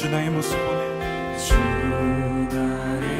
주 나의 모습 보내. 주 나의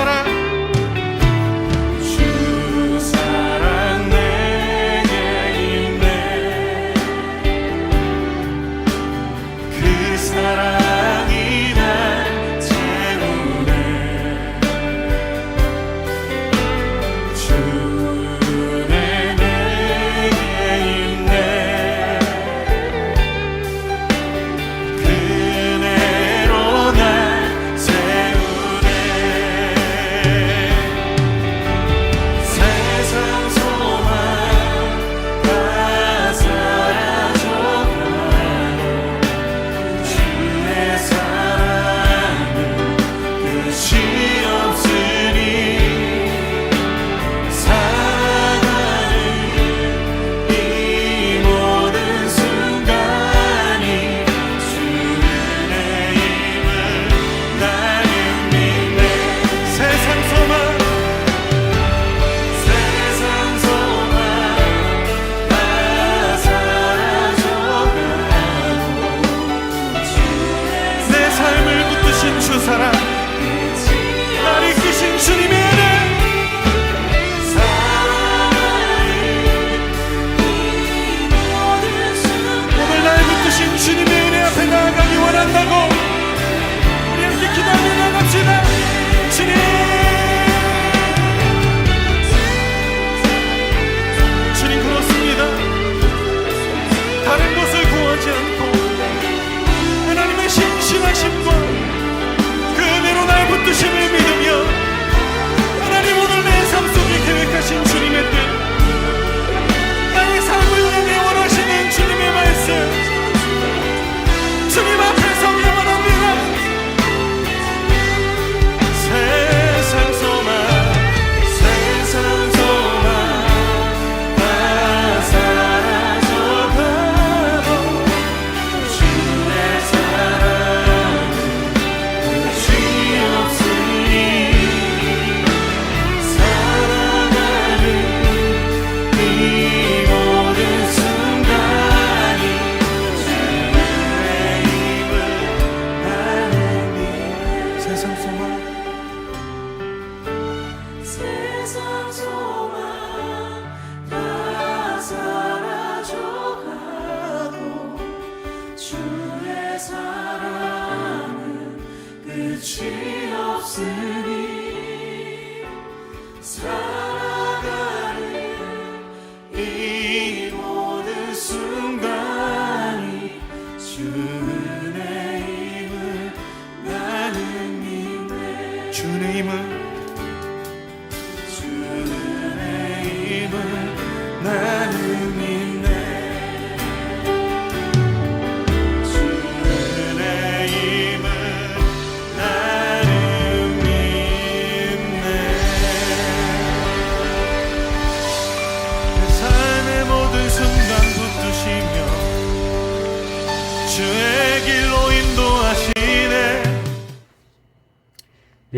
ছাড়া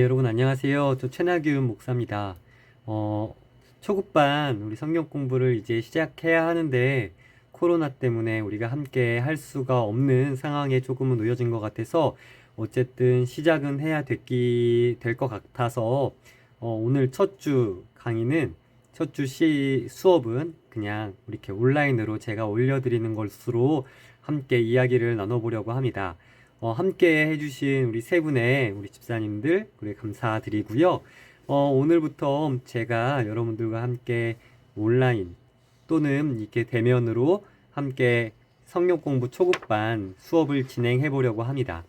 네, 여러분 안녕하세요. 저 최나균 목사입니다. 어, 초급반 우리 성경 공부를 이제 시작해야 하는데 코로나 때문에 우리가 함께 할 수가 없는 상황에 조금은 놓여진 것 같아서 어쨌든 시작은 해야 됐기 될 것 같아서 어, 오늘 첫 주 강의는 첫 주 시 수업은 그냥 이렇게 온라인으로 제가 올려드리는 것으로 함께 이야기를 나눠보려고 합니다. 어, 함께 해주신 우리 세 분의 우리 집사님들 우리 감사드리고요. 어, 오늘부터 제가 여러분들과 함께 온라인 또는 이렇게 대면으로 함께 성경 공부 초급반 수업을 진행해 보려고 합니다.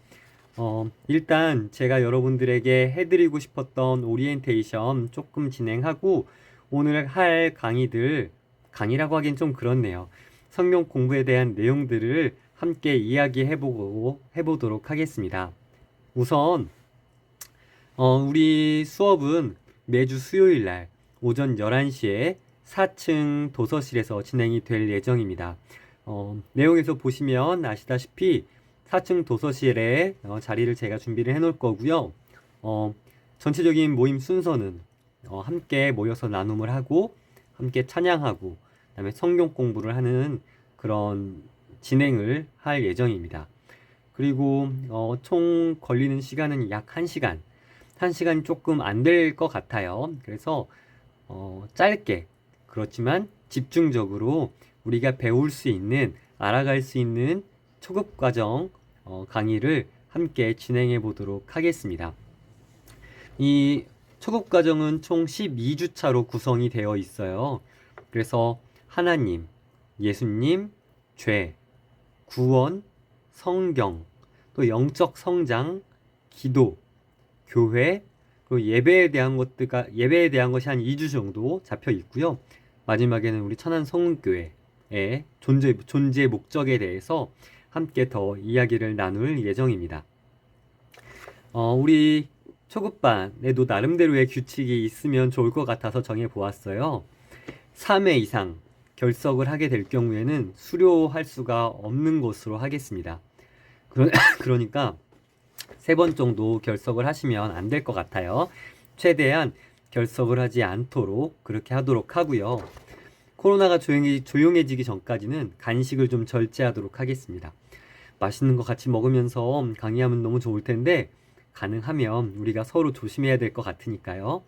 어, 일단 제가 여러분들에게 해드리고 싶었던 오리엔테이션 조금 진행하고 오늘 할 강의들 강의라고 하긴 좀 그렇네요. 성경 공부에 대한 내용들을 함께 이야기해보고 해보도록 하겠습니다. 우선 어, 우리 수업은 매주 수요일 날 오전 11시에 4층 도서실에서 진행이 될 예정입니다. 어, 내용에서 보시면 아시다시피 4층 도서실에 어, 자리를 제가 준비를 해 놓을 거고요. 어, 전체적인 모임 순서는 어, 함께 모여서 나눔을 하고 함께 찬양하고 그다음에 성경 공부를 하는 그런 진행을 할 예정입니다. 그리고 어, 총 걸리는 시간은 약 1시간. 1시간이 조금 안 될 것 같아요. 그래서 어, 짧게 그렇지만 집중적으로 우리가 배울 수 있는 알아갈 수 있는 초급 과정 어, 강의를 함께 진행해 보도록 하겠습니다. 이 초급 과정은 총 12주차로 구성이 되어 있어요. 그래서 하나님, 예수님, 죄, 구원, 성경, 또 영적 성장, 기도, 교회, 그리고 예배에 대한 것들가 예배에 대한 것이 한 2주 정도 잡혀 있고요. 마지막에는 우리 천안 성은교회의 존재 존재 목적에 대해서 함께 더 이야기를 나눌 예정입니다. 어, 우리 초급반에도 나름대로의 규칙이 있으면 좋을 것 같아서 정해 보았어요. 3회 이상 결석을 하게 될 경우에는 수료할 수가 없는 것으로 하겠습니다. 그러, 그러니까 세 번 정도 결석을 하시면 안 될 것 같아요. 최대한 결석을 하지 않도록 그렇게 하도록 하고요. 코로나가 조용히, 조용해지기 전까지는 간식을 좀 절제하도록 하겠습니다. 맛있는 거 같이 먹으면서 강의하면 너무 좋을 텐데 가능하면 우리가 서로 조심해야 될 것 같으니까요.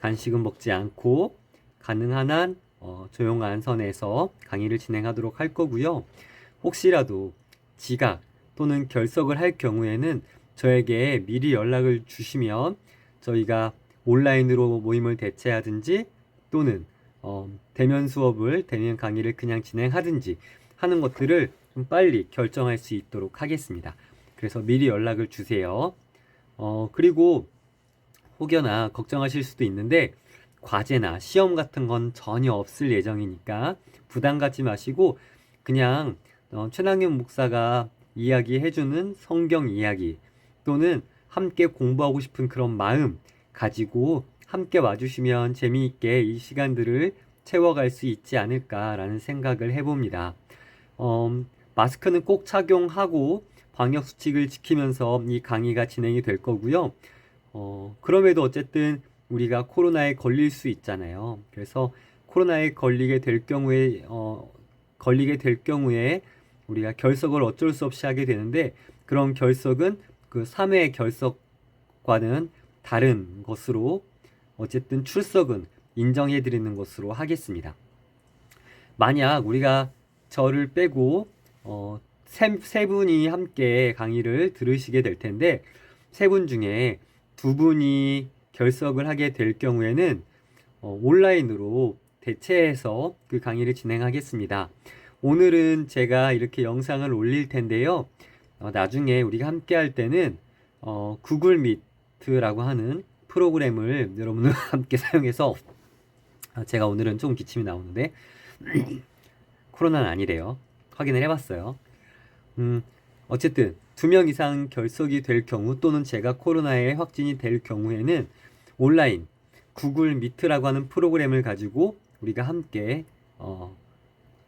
간식은 먹지 않고 가능한 한 어, 조용한 선에서 강의를 진행하도록 할 거고요. 혹시라도 지각 또는 결석을 할 경우에는 저에게 미리 연락을 주시면 저희가 온라인으로 모임을 대체하든지 또는 어, 대면 수업을 대면 강의를 그냥 진행하든지 하는 것들을 좀 빨리 결정할 수 있도록 하겠습니다. 그래서 미리 연락을 주세요. 어, 그리고 혹여나 걱정하실 수도 있는데 과제나 시험 같은 건 전혀 없을 예정이니까 부담 갖지 마시고 그냥 어, 최남현 목사가 이야기해주는 성경 이야기 또는 함께 공부하고 싶은 그런 마음 가지고 함께 와주시면 재미있게 이 시간들을 채워갈 수 있지 않을까라는 생각을 해봅니다. 어, 마스크는 꼭 착용하고 방역 수칙을 지키면서 이 강의가 진행이 될 거고요. 어, 그럼에도 어쨌든 우리가 코로나에 걸릴 수 있잖아요. 그래서 코로나에 걸리게 될 경우에 어, 걸리게 될 경우에 우리가 결석을 어쩔 수 없이 하게 되는데 그런 결석은 그 3회 결석과는 다른 것으로 어쨌든 출석은 인정해 드리는 것으로 하겠습니다. 만약 우리가 저를 빼고 어, 세, 세 분이 함께 강의를 들으시게 될 텐데 세 분 중에 두 분이 결석을 하게 될 경우에는 어, 온라인으로 대체해서 그 강의를 진행하겠습니다. 오늘은 제가 이렇게 영상을 올릴 텐데요. 어, 나중에 우리가 함께 할 때는 어, 구글 미트라고 하는 프로그램을 여러분과 함께 사용해서 아, 제가 오늘은 좀 기침이 나오는데 코로나는 아니래요. 확인을 해봤어요. 음, 어쨌든 두 명 이상 결석이 될 경우 또는 제가 코로나에 확진이 될 경우에는 온라인 구글 미트라고 하는 프로그램을 가지고 우리가 함께 어,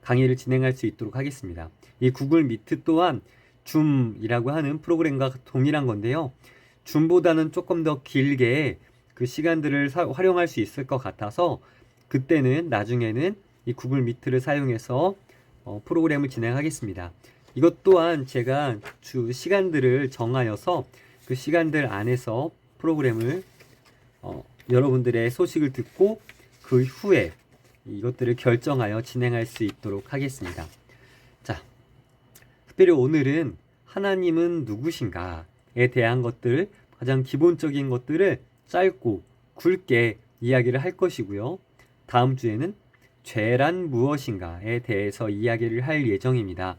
강의를 진행할 수 있도록 하겠습니다. 이 구글 미트 또한 줌이라고 하는 프로그램과 동일한 건데요. 줌보다는 조금 더 길게 그 시간들을 사- 활용할 수 있을 것 같아서 그때는 나중에는 이 구글 미트를 사용해서 어, 프로그램을 진행하겠습니다. 이것 또한 제가 주 시간들을 정하여서 그 시간들 안에서 프로그램을 어, 여러분들의 소식을 듣고 그 후에 이것들을 결정하여 진행할 수 있도록 하겠습니다. 자, 특별히 오늘은 하나님은 누구신가에 대한 것들, 가장 기본적인 것들을 짧고 굵게 이야기를 할 것이고요. 다음 주에는 죄란 무엇인가에 대해서 이야기를 할 예정입니다.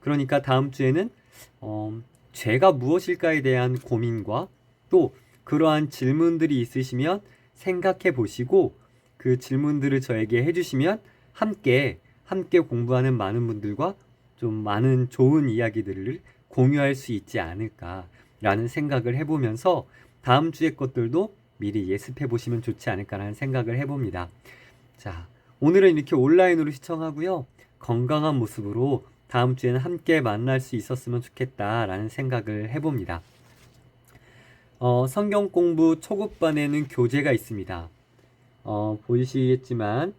그러니까 다음 주에는 어, 죄가 무엇일까에 대한 고민과 또 그러한 질문들이 있으시면 생각해 보시고 그 질문들을 저에게 해주시면 함께 함께 공부하는 많은 분들과 좀 많은 좋은 이야기들을 공유할 수 있지 않을까라는 생각을 해보면서 다음 주의 것들도 미리 예습해 보시면 좋지 않을까라는 생각을 해봅니다. 자, 오늘은 이렇게 온라인으로 시청하고요. 건강한 모습으로 다음 주에는 함께 만날 수 있었으면 좋겠다라는 생각을 해봅니다. 어, 성경 공부 초급반에는 교재가 있습니다. 어, 보이시겠지만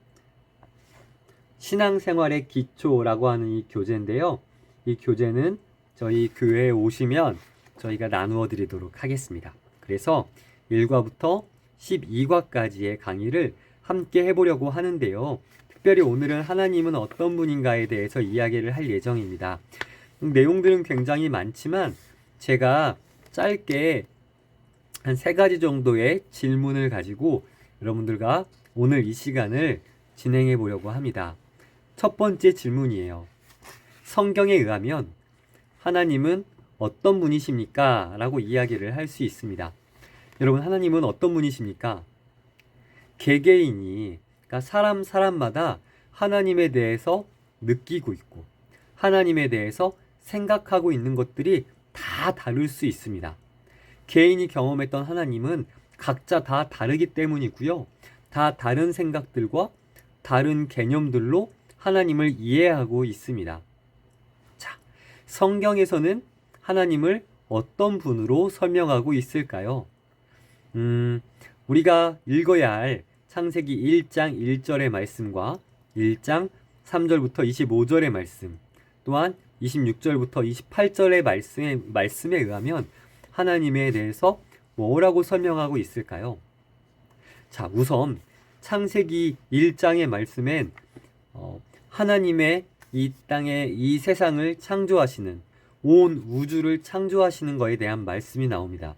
신앙생활의 기초라고 하는 이 교재인데요. 이 교재는 저희 교회에 오시면 저희가 나누어 드리도록 하겠습니다. 그래서 1과부터 12과까지의 강의를 함께 해보려고 하는데요. 특별히 오늘은 하나님은 어떤 분인가에 대해서 이야기를 할 예정입니다. 음, 내용들은 굉장히 많지만 제가 짧게 한 세 가지 정도의 질문을 가지고 여러분들과 오늘 이 시간을 진행해 보려고 합니다. 첫 번째 질문이에요. 성경에 의하면 하나님은 어떤 분이십니까? 라고 이야기를 할 수 있습니다. 여러분, 하나님은 어떤 분이십니까? 개개인이, 그러니까 사람, 사람마다 하나님에 대해서 느끼고 있고, 하나님에 대해서 생각하고 있는 것들이 다 다를 수 있습니다. 개인이 경험했던 하나님은 각자 다 다르기 때문이고요. 다 다른 생각들과 다른 개념들로 하나님을 이해하고 있습니다. 자, 성경에서는 하나님을 어떤 분으로 설명하고 있을까요? 음, 우리가 읽어야 할 창세기 1장 1절의 말씀과 1장 3절부터 25절의 말씀, 또한 26절부터 28절의 말씀에, 말씀에 의하면 하나님에 대해서 뭐라고 설명하고 있을까요? 자, 우선 창세기 1장의 말씀엔 어, 하나님의 이 땅에 이 세상을 창조하시는 온 우주를 창조하시는 것에 대한 말씀이 나옵니다.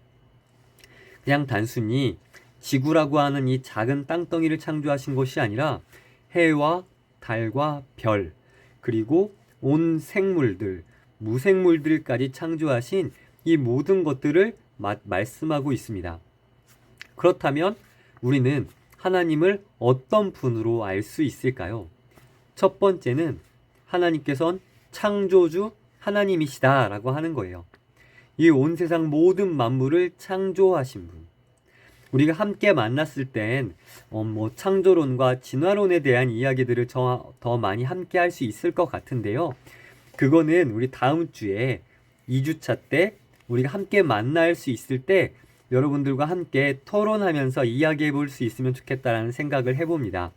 그냥 단순히 지구라고 하는 이 작은 땅덩이를 창조하신 것이 아니라 해와 달과 별 그리고 온 생물들 무생물들까지 창조하신 이 모든 것들을 마, 말씀하고 있습니다. 그렇다면 우리는 하나님을 어떤 분으로 알 수 있을까요? 첫 번째는 하나님께선 창조주 하나님이시다라고 하는 거예요. 이 온 세상 모든 만물을 창조하신 분. 우리가 함께 만났을 땐, 어, 뭐, 창조론과 진화론에 대한 이야기들을 저, 더 많이 함께 할 수 있을 것 같은데요. 그거는 우리 다음 주에 2주차 때 우리가 함께 만날 수 있을 때 여러분들과 함께 토론하면서 이야기해 볼 수 있으면 좋겠다라는 생각을 해봅니다.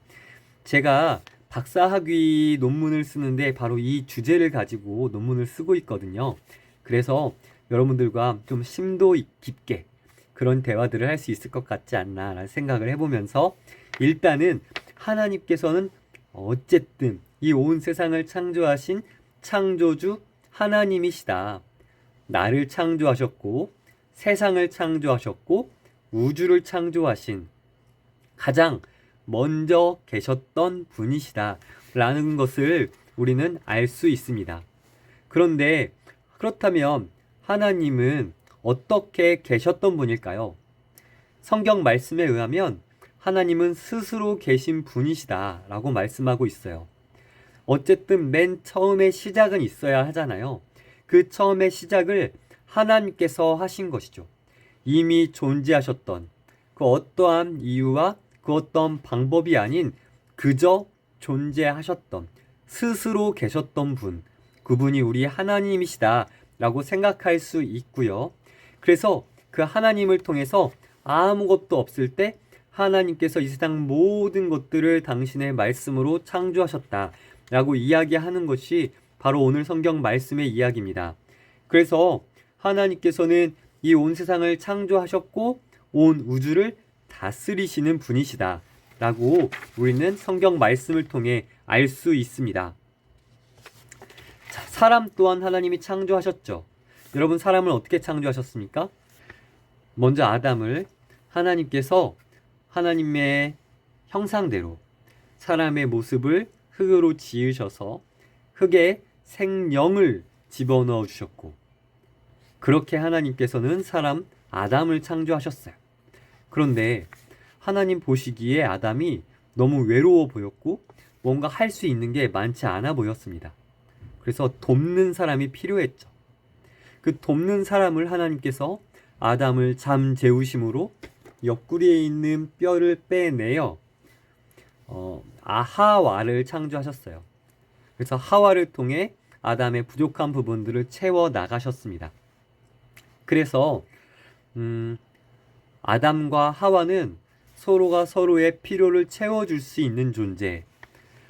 제가 박사학위 논문을 쓰는데 바로 이 주제를 가지고 논문을 쓰고 있거든요. 그래서 여러분들과 좀 심도 깊게 그런 대화들을 할 수 있을 것 같지 않나라는 생각을 해보면서 일단은 하나님께서는 어쨌든 이 온 세상을 창조하신 창조주 하나님이시다. 나를 창조하셨고 세상을 창조하셨고 우주를 창조하신 가장 먼저 계셨던 분이시다. 라는 것을 우리는 알 수 있습니다. 그런데 그렇다면 하나님은 어떻게 계셨던 분일까요? 성경 말씀에 의하면 하나님은 스스로 계신 분이시다. 라고 말씀하고 있어요. 어쨌든 맨 처음에 시작은 있어야 하잖아요. 그 처음의 시작을 하나님께서 하신 것이죠. 이미 존재하셨던 그 어떠한 이유와 그 어떤 방법이 아닌 그저 존재하셨던 스스로 계셨던 분, 그분이 우리 하나님이시다 라고 생각할 수 있고요. 그래서 그 하나님을 통해서 아무것도 없을 때 하나님께서 이 세상 모든 것들을 당신의 말씀으로 창조하셨다라고 이야기하는 것이 바로 오늘 성경 말씀의 이야기입니다. 그래서 하나님께서는 이 온 세상을 창조하셨고 온 우주를 다스리시는 분이시다. 라고 우리는 성경 말씀을 통해 알 수 있습니다. 자, 사람 또한 하나님이 창조하셨죠. 여러분, 사람을 어떻게 창조하셨습니까? 먼저 아담을 하나님께서 하나님의 형상대로 사람의 모습을 흙으로 지으셔서 흙에 생명을 집어넣어 주셨고, 그렇게 하나님께서는 사람 아담을 창조하셨어요. 그런데 하나님 보시기에 아담이 너무 외로워 보였고 뭔가 할 수 있는 게 많지 않아 보였습니다. 그래서 돕는 사람이 필요했죠. 그 돕는 사람을 하나님께서 아담을 잠 재우심으로 옆구리에 있는 뼈를 빼내어 어, 아하와를 창조하셨어요. 그래서 하와를 통해 아담의 부족한 부분들을 채워 나가셨습니다. 그래서 음, 아담과 하와는 서로가 서로의 필요를 채워줄 수 있는 존재.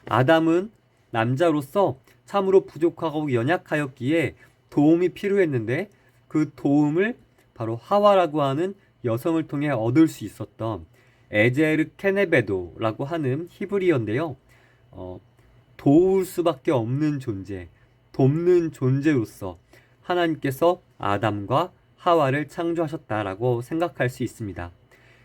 아담은 남자로서 참으로 부족하고 연약하였기에 도움이 필요했는데 그 도움을 바로 하와라고 하는 여성을 통해 얻을 수 있었던 에제르 케네베도라고 하는 히브리어인데요. 어, 도울 수밖에 없는 존재, 돕는 존재로서 하나님께서 아담과 하와를 창조하셨다라고 생각할 수 있습니다.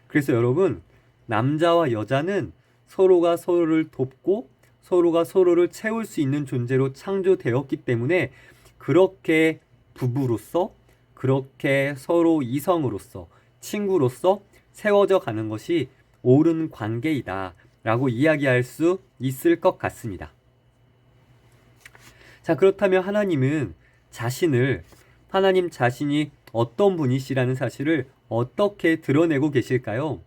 그래서 여러분, 남자와 여자는 서로가 서로를 돕고 서로가 서로를 채울 수 있는 존재로 창조되었기 때문에 그렇게 부부로서 그렇게 서로 이성으로서 친구로서 세워져 가는 것이 옳은 관계이다 라고 이야기할 수 있을 것 같습니다. 자, 그렇다면 하나님은 자신을 하나님 자신이 어떤 분이시라는 사실을 어떻게 드러내고 계실까요?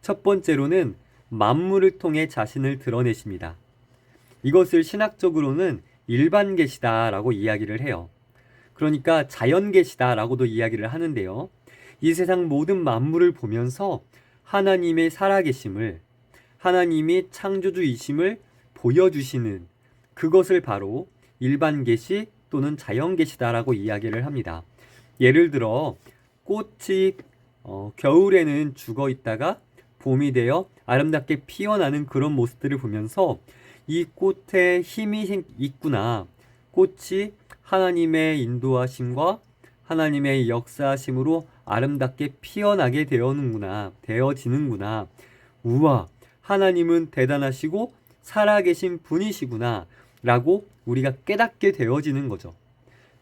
첫 번째로는 만물을 통해 자신을 드러내십니다. 이것을 신학적으로는 일반 계시다라고 이야기를 해요. 그러니까 자연 계시다라고도 이야기를 하는데요. 이 세상 모든 만물을 보면서 하나님의 살아계심을 하나님이 창조주이심을 보여주시는 그것을 바로 일반 계시 또는 자연 계시다라고 이야기를 합니다. 예를 들어 꽃이 어, 겨울에는 죽어 있다가 봄이 되어 아름답게 피어나는 그런 모습들을 보면서 이 꽃에 힘이 있구나. 꽃이 하나님의 인도하심과 하나님의 역사하심으로 아름답게 피어나게 되어는구나. 되어지는구나. 우와. 하나님은 대단하시고 살아계신 분이시구나. 라고 우리가 깨닫게 되어지는 거죠.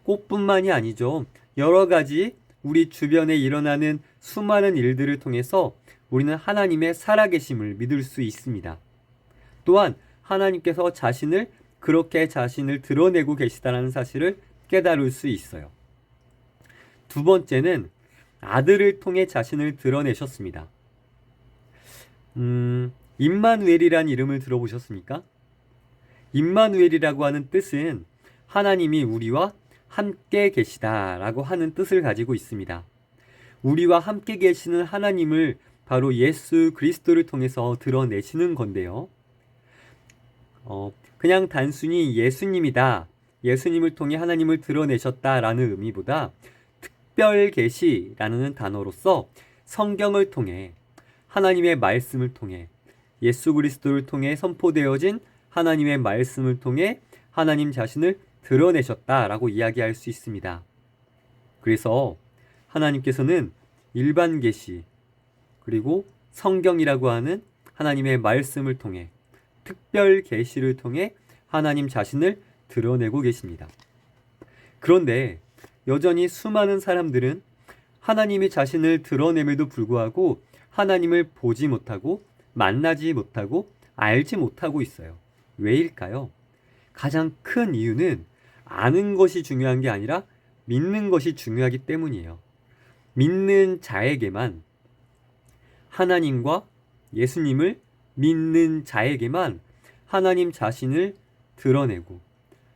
꽃뿐만이 아니죠. 여러 가지 우리 주변에 일어나는 수많은 일들을 통해서 우리는 하나님의 살아계심을 믿을 수 있습니다. 또한 하나님께서 자신을 그렇게 자신을 드러내고 계시다는 사실을 깨달을 수 있어요. 두 번째는 아들을 통해 자신을 드러내셨습니다. 음, 임마누엘이란 이름을 들어보셨습니까? 임마누엘이라고 하는 뜻은 하나님이 우리와 함께 계시다라고 하는 뜻을 가지고 있습니다. 우리와 함께 계시는 하나님을 바로 예수 그리스도를 통해서 드러내시는 건데요. 어, 그냥 단순히 예수님이다. 예수님을 통해 하나님을 드러내셨다라는 의미보다 특별 계시라는 단어로서 성경을 통해 하나님의 말씀을 통해 예수 그리스도를 통해 선포되어진 하나님의 말씀을 통해 하나님 자신을 드러내셨다라고 이야기할 수 있습니다. 그래서 하나님께서는 일반 계시 그리고 성경이라고 하는 하나님의 말씀을 통해 특별 계시를 통해 하나님 자신을 드러내고 계십니다. 그런데 여전히 수많은 사람들은 하나님이 자신을 드러냄에도 불구하고 하나님을 보지 못하고 만나지 못하고 알지 못하고 있어요. 왜일까요? 가장 큰 이유는 아는 것이 중요한 게 아니라 믿는 것이 중요하기 때문이에요. 믿는 자에게만 하나님과 예수님을 믿는 자에게만 하나님 자신을 드러내고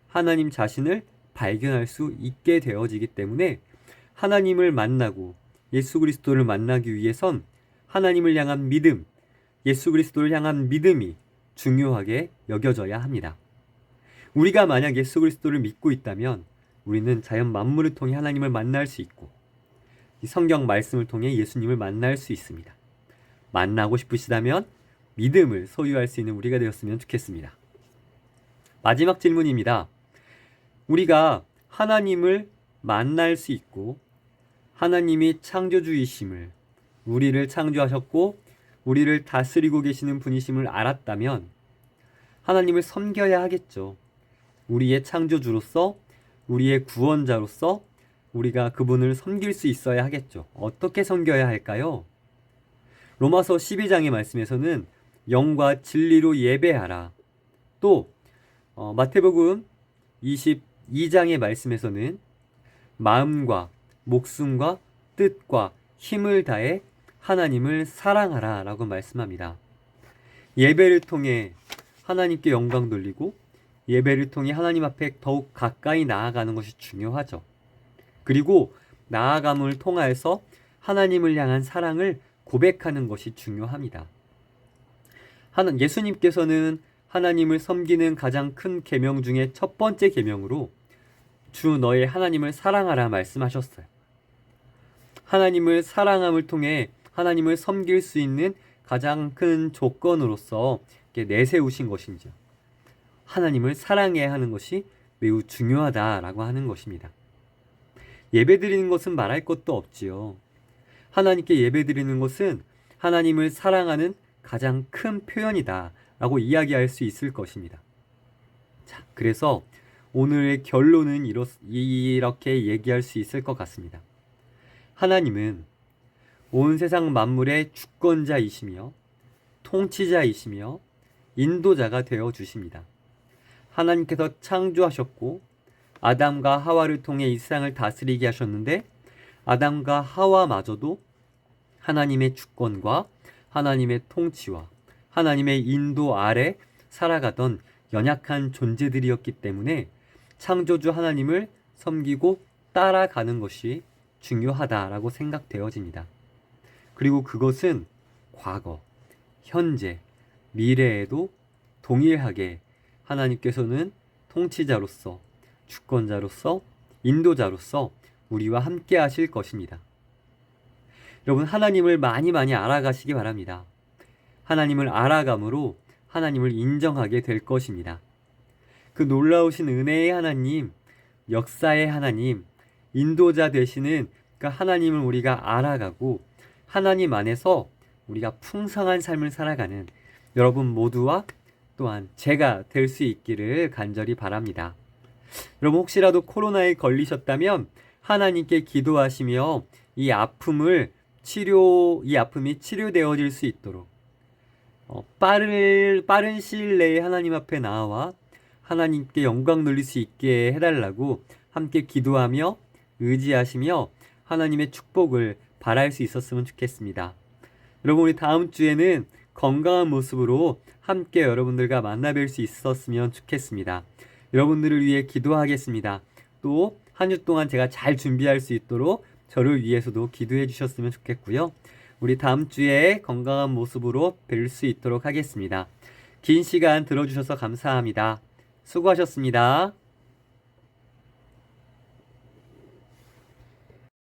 하나님 자신을 발견할 수 있게 되어지기 때문에 하나님을 만나고 예수 그리스도를 만나기 위해선 하나님을 향한 믿음, 예수 그리스도를 향한 믿음이 중요하게 여겨져야 합니다. 우리가 만약 예수 그리스도를 믿고 있다면 우리는 자연 만물을 통해 하나님을 만날 수 있고 이 성경 말씀을 통해 예수님을 만날 수 있습니다. 만나고 싶으시다면 믿음을 소유할 수 있는 우리가 되었으면 좋겠습니다. 마지막 질문입니다. 우리가 하나님을 만날 수 있고 하나님이 창조주이심을 우리를 창조하셨고 우리를 다스리고 계시는 분이심을 알았다면 하나님을 섬겨야 하겠죠. 우리의 창조주로서 우리의 구원자로서 우리가 그분을 섬길 수 있어야 하겠죠. 어떻게 섬겨야 할까요? 로마서 12장의 말씀에서는 영과 진리로 예배하라. 또 어, 마태복음 22장의 말씀에서는 마음과 목숨과 뜻과 힘을 다해 하나님을 사랑하라 라고 말씀합니다. 예배를 통해 하나님께 영광 돌리고 예배를 통해 하나님 앞에 더욱 가까이 나아가는 것이 중요하죠. 그리고 나아감을 통하여서 하나님을 향한 사랑을 고백하는 것이 중요합니다. 예수님께서는 하나님을 섬기는 가장 큰 계명 중에 첫 번째 계명으로 주 너의 하나님을 사랑하라 말씀하셨어요. 하나님을 사랑함을 통해 하나님을 섬길 수 있는 가장 큰 조건으로서 내세우신 것인지요. 하나님을 사랑해야 하는 것이 매우 중요하다라고 하는 것입니다. 예배 드리는 것은 말할 것도 없지요. 하나님께 예배 드리는 것은 하나님을 사랑하는 가장 큰 표현이다라고 이야기할 수 있을 것입니다. 자, 그래서 오늘의 결론은 이렇, 이렇게 얘기할 수 있을 것 같습니다. 하나님은 온 세상 만물의 주권자이시며 통치자이시며 인도자가 되어 주십니다. 하나님께서 창조하셨고 아담과 하와를 통해 이 세상을 다스리게 하셨는데 아담과 하와마저도 하나님의 주권과 하나님의 통치와 하나님의 인도 아래 살아가던 연약한 존재들이었기 때문에 창조주 하나님을 섬기고 따라가는 것이 중요하다라고 생각되어집니다. 그리고 그것은 과거, 현재, 미래에도 동일하게 하나님께서는 통치자로서, 주권자로서, 인도자로서 우리와 함께 하실 것입니다. 여러분, 하나님을 많이 많이 알아가시기 바랍니다. 하나님을 알아감으로 하나님을 인정하게 될 것입니다. 그 놀라우신 은혜의 하나님, 역사의 하나님, 인도자 되시는 그 하나님을 우리가 알아가고 하나님 안에서 우리가 풍성한 삶을 살아가는 여러분 모두와 또한 제가 될 수 있기를 간절히 바랍니다. 여러분 혹시라도 코로나에 걸리셨다면 하나님께 기도하시며 이 아픔을 치료 이 아픔이 치료되어질 수 있도록 어, 빠른 빠른 시일 내에 하나님 앞에 나와 하나님께 영광 돌릴 수 있게 해달라고 함께 기도하며 의지하시며 하나님의 축복을 바랄 수 있었으면 좋겠습니다. 여러분 우리 다음 주에는 건강한 모습으로 함께 여러분들과 만나 뵐 수 있었으면 좋겠습니다. 여러분들을 위해 기도하겠습니다. 또 한 주 동안 제가 잘 준비할 수 있도록 저를 위해서도 기도해 주셨으면 좋겠고요. 우리 다음 주에 건강한 모습으로 뵐 수 있도록 하겠습니다. 긴 시간 들어주셔서 감사합니다. 수고하셨습니다.